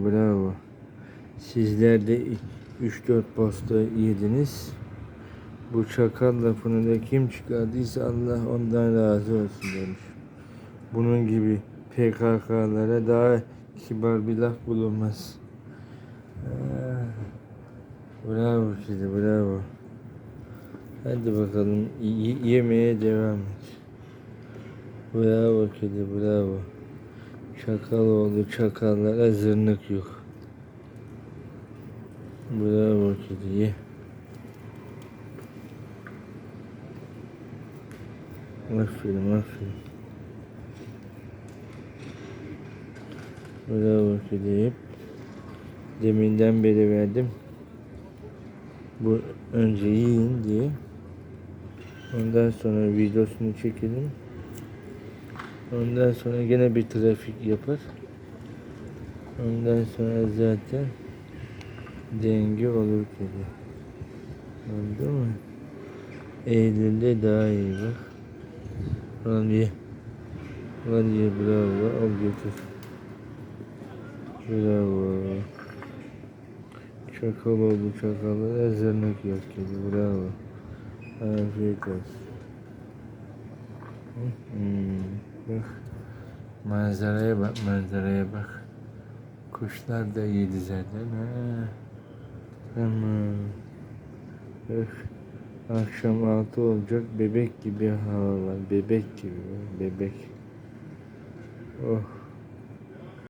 Bravo. Sizler de 3-4 pasta yediniz. Bu çakal lafını da kim çıkardıysa Allah ondan razı olsun demiş. Bunun gibi PKK'lara daha kibar bir laf bulunmaz. Ah, Bravo size bravo. Hadi bakalım y- yemeye devam et. Bravo kedi bravo. Çakal oldu çakallara zırnık yok. Bravo kedi ye. Aferin aferin. Bravo kedi hep. Deminden beri verdim. Bu önce yiyin diye. Ondan sonra videosunu çekelim. Ondan sonra gene bir trafik yapar. Ondan sonra zaten denge olur kedi. Oldu mu? Eylül'de daha iyi bak. Al ye. Al ye bravo. Al götür. Bravo. Çakal oldu çakalı. Zırnık yok kedi. Bravo. Afiyet olsun. Hmm, bak. Manzaraya bak, manzaraya bak. Kuşlar da yedi zaten. Ha. Tamam. Bak. Akşam altı olacak. Bebek gibi hava var. Bebek gibi. Bebek. Oh.